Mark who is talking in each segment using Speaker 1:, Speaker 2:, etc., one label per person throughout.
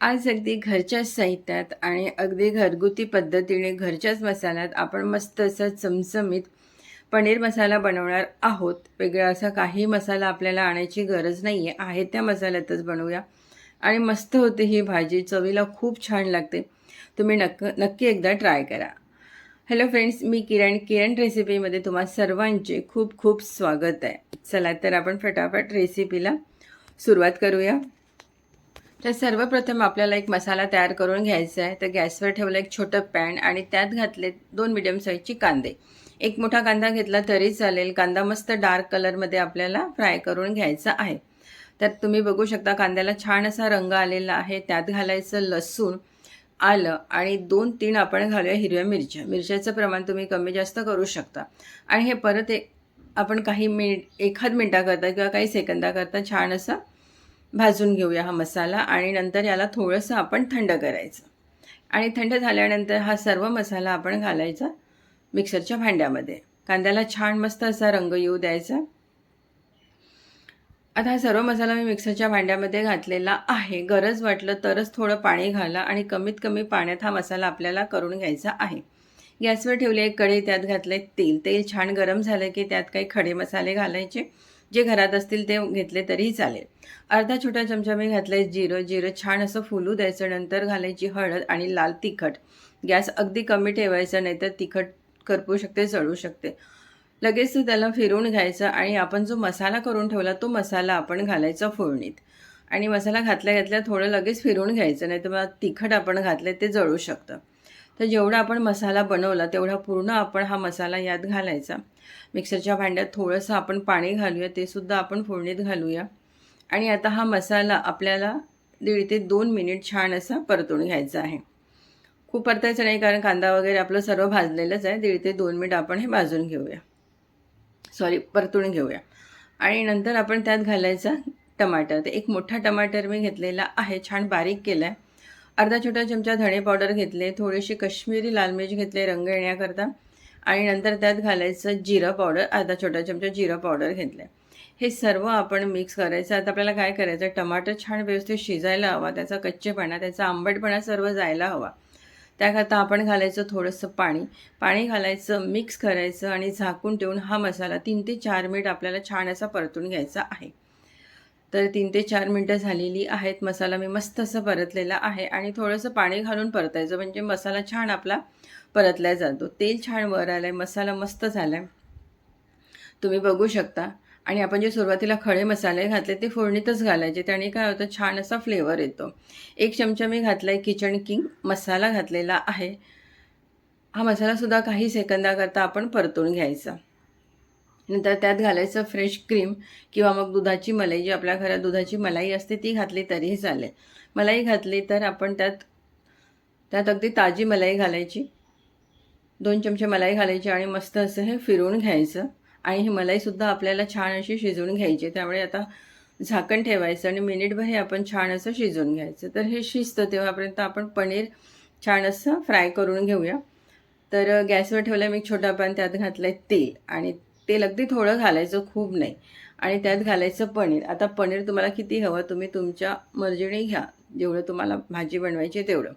Speaker 1: आज अगदी घरच्याच साहित्यात आणि अगदी घरगुती पद्धतीने घरच्याच मसाल्यात आपण मस्त असं चमचमीत पनीर मसाला बनवणार आहोत. वेगळा असा काही मसाला आपल्याला आणायची गरज नाही आहे आहे त्या मसाल्यातच बनवूया. आणि मस्त होते ही भाजी. चवीला खूप छान लागते. तुम्ही नक्क नक्की एकदा ट्राय करा. हॅलो फ्रेंड्स मी किरण. किरण रेसिपीमध्ये तुम्हा सर्वांचे खूप खूप स्वागत आहे. चला तर आपण फटाफट रेसिपीला सुरुवात करूया. तर सर्वप्रथम आपल्याला एक मसाला तयार करून घ्यायचा आहे. तर गॅसवर ठेवलं एक छोटं पॅन आणि त्यात घातले दोन मिडियम साईजची कांदे. एक मोठा कांदा घेतला तरी चालेल. कांदा मस्त डार्क कलरमध्ये आपल्याला फ्राय करून घ्यायचा आहे. तर तुम्ही बघू शकता कांद्याला छान असा रंग आलेला आहे. त्यात घालायचं लसूण आलं आणि दोन तीन आपण घालूया हिरव्या मिरच्या. मिरच्याचं प्रमाण तुम्ही कमी जास्त करू शकता. आणि हे परत एक आपण काही मिनिट एखाद मिनटाकरता किंवा काही सेकंदाकरता छान असं भाजून घेऊया हा मसाला आणि नंतर याला थोडंसं आपण थंड करायचं. आणि थंड झाल्यानंतर हा सर्व मसाला आपण घालायचा मिक्सरच्या भांड्यामध्ये. कांद्याला छान मस्त असा रंग येऊ द्यायचा. आता हा सर्व मसाला मी मिक्सरच्या भांड्यामध्ये घातलेला आहे. गरज वाटलं तरच थोडं पाणी घाला आणि कमीत कमी पाण्यात हा मसाला आपल्याला करून घ्यायचा आहे. गॅसवर ठेवले एक कढई त्यात घातले तेल. तेल छान गरम झालं की त्यात काही खडे मसाले घालायचे. जे घरात असतील ते घेतले तरीही चालेल. अर्धा छोटा चमचा मी घातलाय जिरं. जिरं छान असं फुलू द्यायचं. नंतर घालायची हळद आणि लाल तिखट. गॅस अगदी कमी ठेवायचा नाही तर तिखट करपू शकते चढू शकते. लगेच त्याला फिरून घ्यायचं आणि आपण जो मसाला करून ठेवला तो मसाला आपण घालायचा फोडणीत. आणि मसाला घातल्या घातल्या थोडं लगेच फिरून घ्यायचं नाही तर मग तिखट आपण घातलं ते जळू शकतं. तर जेवढा आपण मसाला बनवला तेवढा पूर्ण आपण हा मसाला यात घालायचा. मिक्सरच्या भांड्यात थोडंसं आपण पाणी घालूया ते सुद्धा आपण फोडणीत घालूया. आणि आता हा मसाला आपल्याला दीड ते दोन मिनिट छान असा परतून घ्यायचा आहे. खूप परतायचं नाही कारण कांदा वगैरे आपलं सर्व भाजलेलंच आहे. दीड ते दोन मिनिट आपण हे भाजून घेऊया. सॉरी परतून घेऊया. आणि नंतर आपण त्यात घालायचा टमाटर. तर एक मोठा टमाटर मी घेतलेला आहे छान बारीक केला आहे अर्धा छोटा चमचा धणे पावडर घेतले थोडीशी कश्मीरी लाल मिरच घेतले रंग येण्याकरता. आणि नंतर त्यात घालायचं जिरं पावडर अर्धा छोटा चमचा जिरं पावडर घेतलं. हे सर्व आपण मिक्स करायचं. आता आपल्याला काय करायचं? टमाटर छान व्यवस्थित शिजायला हवा त्याचा कच्चेपणा त्याचा आंबटपणा सर्व जायला हवा. त्याकरता आपण घालायचं थोडंसं पाणी. पाणी घालायचं मिक्स करायचं आणि झाकून ठेवून हा मसाला तीन ते चार मिनिट आपल्याला छान असा परतून घ्यायचा आहे. तर तीन ते चार मिनटं झालेली आहेत. मसाला मी मस्त असं परतलेला आहे आणि थोडंसं पाणी घालून परतायचं. म्हणजे मसाला छान आपला परतला जातो. तेल छान वर आलं आहे मसाला मस्त झाला आहे तुम्ही बघू शकता. आणि आपण जे सुरुवातीला खडे मसाले घातले ते फोडणीतच घालायचे. त्याने काय होतं? छान असा फ्लेवर येतो. एक चमचा मी घातला आहे किचन किंग मसाला घातलेला आहे. हा मसालासुद्धा काही सेकंदाकरता आपण परतून घ्यायचा. नंतर त्यात घालायचं फ्रेश क्रीम किंवा मग दुधाची मलाई जी आपल्या घरात दुधाची मलाई असते ती घातली तरीही चालेल. मलाई घातली तर आपण त्यात त्यात अगदी ताजी मलाई घालायची. दोन चमचे मलाई घालायची आणि मस्त असं हे फिरवून घ्यायचं. आणि ही मलाईसुद्धा आपल्याला छान अशी शिजवून घ्यायची. त्यामुळे आता झाकण ठेवायचं आणि मिनिटभर हे आपण छान असं शिजवून घ्यायचं. तर हे शिजतं तेव्हापर्यंत आपण पनीर छान असं फ्राय करून घेऊया. तर गॅसवर ठेवलं मी छोटा पॅन त्यात घातलं आहे तेल. आणि तेल अगदी थोडं घालायचं खूप नाही. आणि त्यात घालायचं पनीर. आता पनीर तुम्हाला किती हवं तुम्ही तुमच्या मर्जीने घ्या. जेवढं तुम्हाला भाजी बनवायची तेवढं.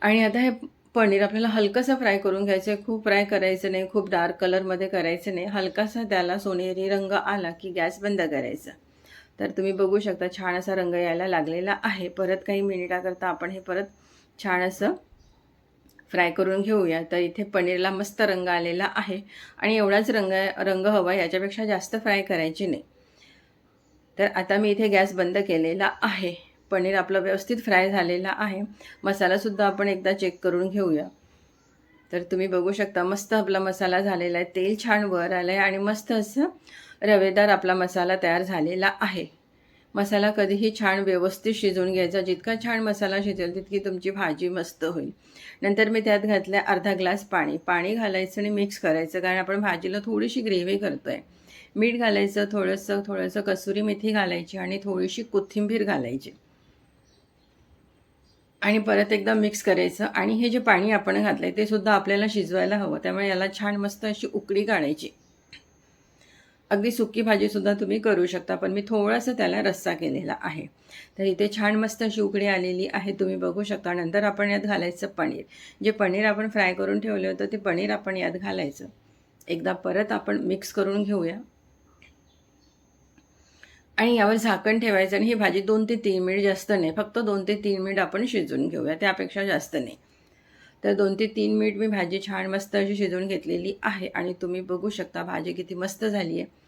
Speaker 1: आणि आता हे पनीर आपल्याला हलकंसं फ्राय करून घ्यायचं आहे. खूप फ्राय करायचं नाही. खूप डार्क कलरमध्ये करायचं नाही. हलकासा त्याला सोनेरी रंग आला की गॅस बंद करायचा. तर तुम्ही बघू शकता छान असा रंग यायला लागलेला आहे. परत काही मिनिटाकरता आपण हे परत छान असं फ्राय करून घेऊया. तर इथे पनीरला मस्त रंग आलेला आहे. आणि एवढाच रंग रंग हवा याच्यापेक्षा जास्त फ्राय करायची नाही. तर आता मी इथे गॅस बंद केलेला आहे. पनीर आपलं व्यवस्थित फ्राय झालेला आहे. मसालासुद्धा आपण एकदा चेक करून घेऊया. तर तुम्ही बघू शकता मस्त आपला मसाला झालेला आहे. तेल छान वर आलं आहे आणि मस्त असं रवेदार आपला मसाला तयार झालेला आहे. मसाला कधीही छान व्यवस्थित शिजवून घ्यायचा. जितका छान मसाला शिजेल तितकी तुमची भाजी मस्त होईल. नंतर मी त्यात घातलं अर्धा ग्लास पाणी. पाणी घालायचं आणि मिक्स करायचं कारण आपण भाजीला थोडीशी ग्रेव्ही करतो आहे मीठ घालायचं थोडंसं थोडंसं कसुरी मेथी घालायची आणि थोडीशी कोथिंबीर घालायची. आणि परत एकदा मिक्स करायचं. आणि हे जे पाणी आपण घातलं आहे ते सुद्धा आपल्याला शिजवायला हवं. त्यामुळे याला छान मस्त अशी उकडी काढायची. अगदी सुकी भाजीसुद्धा तुम्ही करू शकता पण मी थोडासा त्याला रस्सा केलेला आहे. तर इथे छान मस्त अशी उकडी आलेली आहे तुम्ही बघू शकता. नंतर आपण यात घालायचं पनीर. जे पनीर आपण फ्राय करून ठेवलं होतं ते पनीर आपण यात घालायचं. एकदा परत आपण मिक्स करून घेऊया. आणि यावर झाकण ठेवायचं आणि ही भाजी दोन ते तीन मिनिट जास्त नाही फक्त दोन ते तीन मिनिट आपण शिजवून घेऊया त्यापेक्षा जास्त नाही. तर दोन ते तीन मिनिट मी भाजी छान मस्त अशी शिजवून घेतलेली आहे आणि तुम्ही बघू शकता भाजी किती मस्त झाली आहे.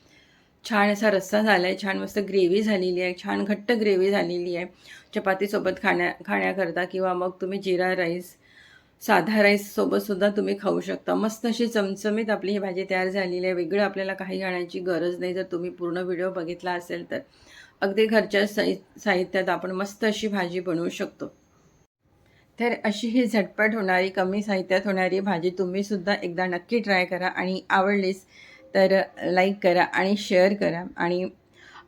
Speaker 1: छान असा रस्सा झाला आहे छान मस्त ग्रेव्ही झालेली आहे छान घट्ट ग्रेव्ही झालेली आहे. चपातीसोबत खाण्या खाण्याकरता किंवा मग तुम्ही जिरा राईस साधा राईससोबतसुद्धा तुम्ही खाऊ शकता. मस्त अशी चमचमीत आपली ही भाजी तयार झालेली आहे. वेगळं आपल्याला काही घाण्याची गरज नाही. जर तुम्ही पूर्ण व्हिडिओ बघितला असेल तर अगदी घरच्या साहि साहित्यात आपण मस्त अशी भाजी बनवू शकतो. तर अशी ही झटपट होणारी कमी साहित्यात होणारी भाजी तुम्हीसुद्धा एकदा नक्की ट्राय करा आणि आवडलीच तर लाईक करा आणि शेअर करा आणि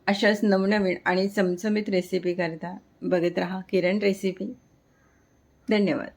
Speaker 1: अशाच नवनवीन आणि चमचमीत रेसिपी करता बघत राहा किरण रेसिपी धन्यवाद.